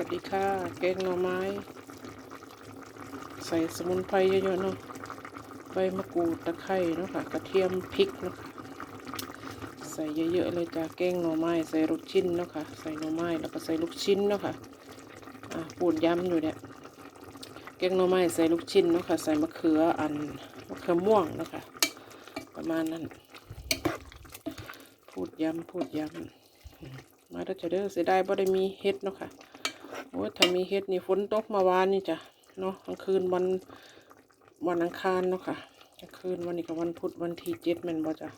วัสดีค่ะแกงหน่อไม้ ใส่สมุนไพรเยอะๆเนาะใบมะกรูดตะไคร้เนาะค่ะ กระเทียมพริกเนาะค่ะใส่เยอะๆเลยจ้ะแกงหน่อไม้ใส่ลูกชิ้นเนาะค่ะ ใส่หน่อไม้แล้วก็ใส่ลูกชิ้นเนาะค่ะอะปูดย้ำอยู่เนี่ยแกงหน่อไม้ใส่ลูกชิ้นเนาะค่ะ ใส่มะเขืออันมะเขือม่วงเนาะค่ะ ประมาณนั้น พูดย้ำพูดย้ำมาเด้อจะเด้อเสียดายบ่ได้มีเฮ็ดเนาะค่ะ โอ้ยถ้ามีเฮ็ดนี่ฝนตกมาวานนี่จ้ะเนาะกลางคืนวันวันอังคารเนาะค่ะกลางคืนวันนี้ก็วันพุธวันที่เจ็ดแม่นบ่จ้ะ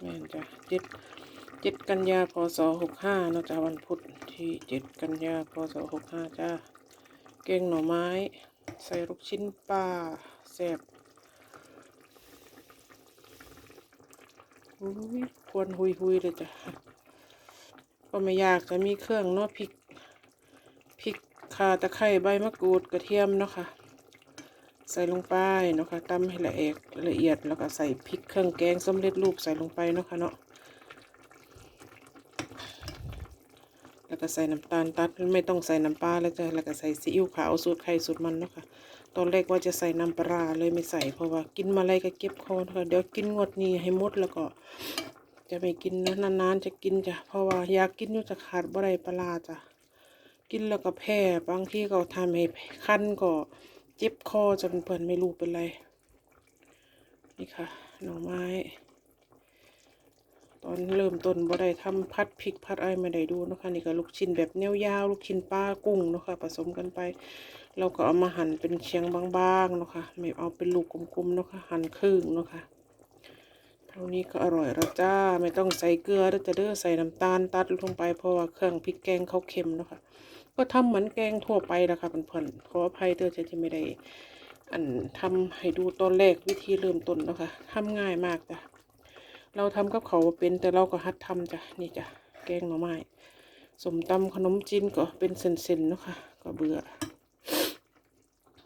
แม่นจ้ะเจ็ดเจ็ดกันยาพศหกห้าเนาะจ้ะวันพุธที่เจ็ดกันยาพศหกห้าจ้าแกงหน่อไม้ ใส่ลูกชิ้นปลาแซ่บอุ้ยควรหุยหุยเลยจ้ะ ก็ไม่ยากก็มีเครื่องเนาะพริกพริกข่าตะไคร้ใบมะกรูดกระเทียมเนาะค่ะ ใส่ลงไปเนาะค่ะตำให้ละเอียดละเอียดแล้วก็ใส่พริกเครื่องแกงสำเร็จรูปใส่ลงไปเนาะค่ะเนาะแล้วก็ใส่น้ำตาลตัดไม่ต้องใส่น้ำปลาแล้วจ้ะแล้วก็ใส่ซีอิ๊วขาวสูตรไข่สูตรมันเนาะค่ะ ตอนแรกว่าจะใส่น้ำปลาร้าเลยไม่ใส่เพราะว่ากินมาอะไรก็เก็บคอนะคะเดี๋ยวกินงวดนี้ให้หมดแล้วก็ จะไม่กินนะนานๆจะกินจ้ะเพราะว่าอยากกินอยู่จะขาดบ่ได้ปลาจ้ะกินแล้วก็แพ้บางทีก็ทำให้คันก็เจ็บคอจนเพิ่อนไม่รู้เป็นไรนี่ค่ะหน่อไม้ ตอนเริ่มต้นบ่ได้ทำพัดพริกพัดอะไรไม่ได้ดูนะคะนี่ก็ลูกชิ้นแบบแนวยาวลูกชิ้นปลากุ้งนะคะผสมกันไป เราก็เอามาหั่นเป็นเชียงบางๆนะคะไม่เอาเป็นลูกกลมๆนะคะหั่นครึ่งนะคะ เท่านี้ก็อร่อยแล้วจ้า ไม่ต้องใส่เกลือแล้วจะเด้อใส่น้ำตาลตัดลงไปเพราะว่าเครื่องพริกแกงเขาเค็มเนาะค่ะ ก็ทำเหมือนแกงทั่วไปนะคะเพื่อนๆขออภัยเด้อจะที่ไม่ได้ อันทำให้ดูตอนแรกวิธีเริ่มต้นเนาะค่ะทำง่ายมากจ้ะเราทำกับเขาวเป็นแต่เราก็หัดทำจ้ะนี่จ้ะแกงหน่อไม้สมตำขนมจีนก็เป็นเส้นๆเนาะค่ะก็เบื่อ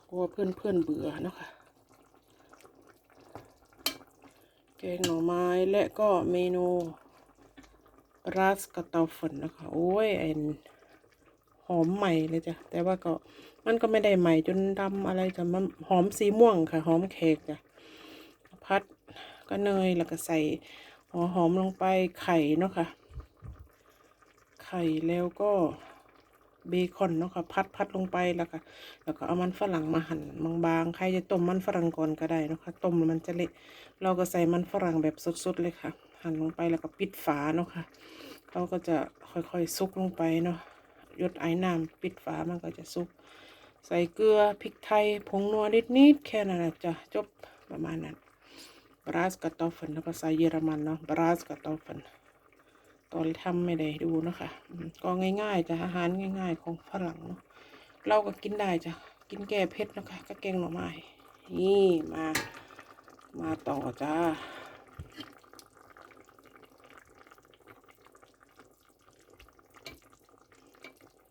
กลัวเพื่อนเพื่อนๆเบื่อเนาะคะ แกงหน่อไม้และก็เมนูราสกะเตาฝนนะคะ โอ้ยไอ้หอมใหม่เลยจ้ะ แต่ว่าก็มันก็ไม่ได้ใหม่จนดำอะไรจ้ะมันหอมสีม่วงค่ะ หอมแขกจ้ะพัดก็เนยแล้วก็ใส่หัวหอมลงไปไข่เนาะค่ะ ไข่แล้วก็ เบคอนเนาะค่ะพัดพัดลงไปแล้วก็แล้วก็เอามันฝรั่งมาหั่นบางๆใครจะต้มมันฝรั่งก่อนก็ได้เนาะค่ะต้มแล้วมันจะเละเราก็ใส่มันฝรั่งแบบสดๆเลยค่ะ หั่นลงไปแล้วก็ปิดฝาเนาะค่ะเขาก็จะค่อยๆซุกลงไปเนาะยดไอ้น้ำปิดฝามันก็จะซุก ใส่เกลือพริกไทยผงนัวนิดๆแค่นั้นนะจะจบประมาณนั้นบราสกับตอฟันแล้วก็ใส่เยอรมันเนาะบราสกับตอฟัน ตอนทำไม่ได้ดูนะคะก็ง่ายๆจะอาหารง่าย ๆ ของฝรั่งเนาะเราก็กินได้จ้ะกินแก้เผ็ดนะคะก็แกงหน่อไม้นี่มา มาต่อจ้า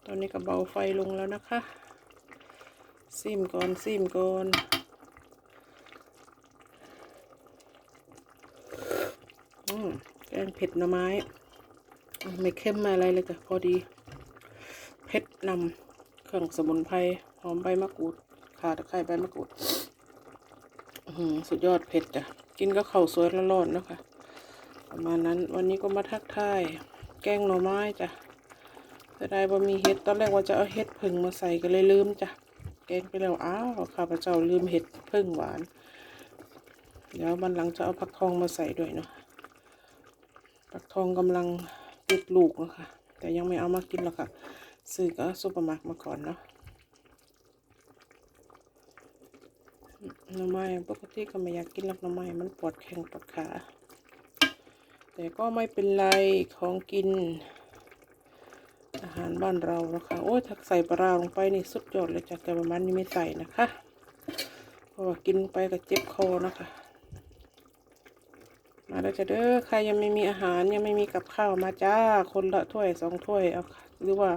ตอนนี้ก็เบาไฟลงแล้วนะคะ ซิมก่อนซิมก่อนอืมแกงเผ็ดหน่อไม้ ไม่เข้มอะไรเลยจ้ะพอดีเผ็ดนำเครื่องสมุนไพรหอมใบมะกรูดข่าตะไคร้ใบมะกรูดสุดยอดเผ็ดจ้ะกินก็เข้าสวยร้อนๆนะคะประมาณนั้นวันนี้ก็มาทักทาย แกงหน่อไม้จ้ะจะได้บ่มีเห็ดตอนแรกว่าจะเอาเห็ดผึ่งมาใส่ก็เลยลืมจ้ะแกงไปแล้วอ้าวข้าพเจ้าลืมเห็ดผึ่งหวาน เดี๋ยววันหลังจะเอาผักทองมาใส่ด้วยเนาะปักทองกำลัง ติดลูกนะคะแต่ยังไม่เอามากินหรอกค่ะ ซื้อก็ซุปเปอร์มาร์ทมาก่อนเนาะหน่อไม้ปกติก็ไม่อยากกินหรอกหน่อไม้มันปวดแข้งปวดขาแต่ก็ไม่เป็นไรของกิน อาหารบ้านเรานะคะโอ้ยถ้าใส่ปลาร้าลงไปนี่สุดยอดเลยจ้ะแต่ประมาณนี้ไม่ใส่นะคะเพราะว่ากินไปก็เจ็บคอนะคะ มาแล้วจะเด้อใครยังไม่มีอาหารยังไม่มีกับข้าวมาจ้า คนละถ้วยสองถ้วยเอาหรือว่า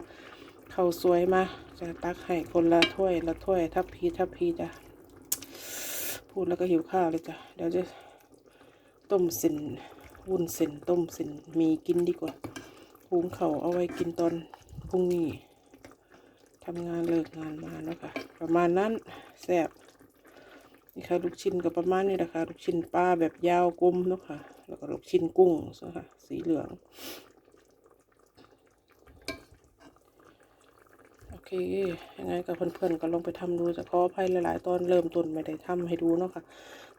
ข้าวสวยมา จะตักให้คนละถ้วยละถ้วยทัพพีทัพพีจ้ะพูดแล้วก็หิวข้าวเลยจ้ะเดี๋ยวจะต้มเส้นวุ้นเส้นต้มเส้นมีกินดีกว่าหุงเขาเอาไว้กินตอนพรุ่งนี้ทำงานเลิกงานมาเนาะค่ะ ประมาณนั้นแซ่บ นี่ค่ะลูกชิ้นก็ประมาณนี้แหละคะลูกชิ้นปลาแบบยาวกลมเนาะค่ะ แล้วก็ลูกชิ้นกุ้งนะคะสีเหลือง โอเคยังไงกับเพื่อนๆก็ลองไปทำดูจะขออภัยหลาย ๆ ตอนเริ่มต้นไม่ได้ทำให้ดูเนาะค่ะ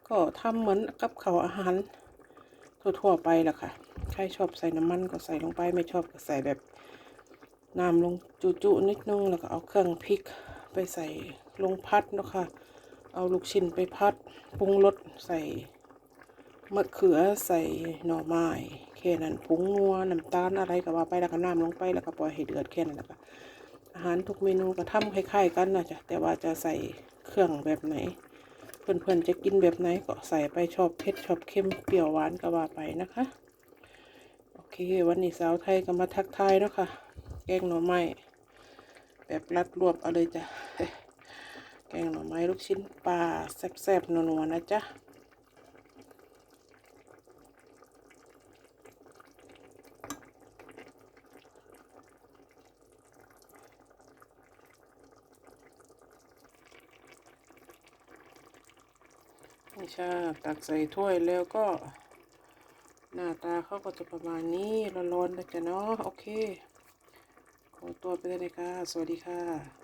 ก็ทำเหมือนกับเขาวอาหารทั่วๆไปแหละค่ะ ใครชอบใส่น้ำมันก็ใส่ลงไป ไม่ชอบก็ใส่แบบน้ำลงจุๆนิดนึง แล้วก็เอาเครื่องพริกไปใส่ลงพัดเนาะค่ะ เอาลูกชิ้นไปพัดปรุงรสใส่มะเขือใส่หน่อไม้แค่นั้นผงนัวน้ำตาลอะไรก็ว่าไปแล้วก็น้ำลงไปแล้วก็ปล่อยให้เดือดแค่นั้นแหละคะอาหารทุกเมนูก็ทำคล้ายๆกันนะจ๊ะแต่ว่าจะใส่เครื่องแบบไหน เพื่อนๆจะกินแบบไหนก็ใส่ไปชอบเผ็ดชอบเค็มเปรี้ยวหวานก็ว่าไปนะคะโอเค วันนี้สาวไทยก็มาทักทายเนาะค่ะแกงหน่อไม้แบบรัดรวบเอาเลยจ้ะ แกงหน่อไม้ลูกชิ้นปลาแซ่บๆนัวๆนะจ๊ะนี่ชาตักใส่ถ้วยแล้วก็ หน้าตาเขาก็จะประมาณนี้ร้อนๆนะจ๊ะเนาะโอเค ขอตัวไปเลยนะคะสวัสดีค่ะ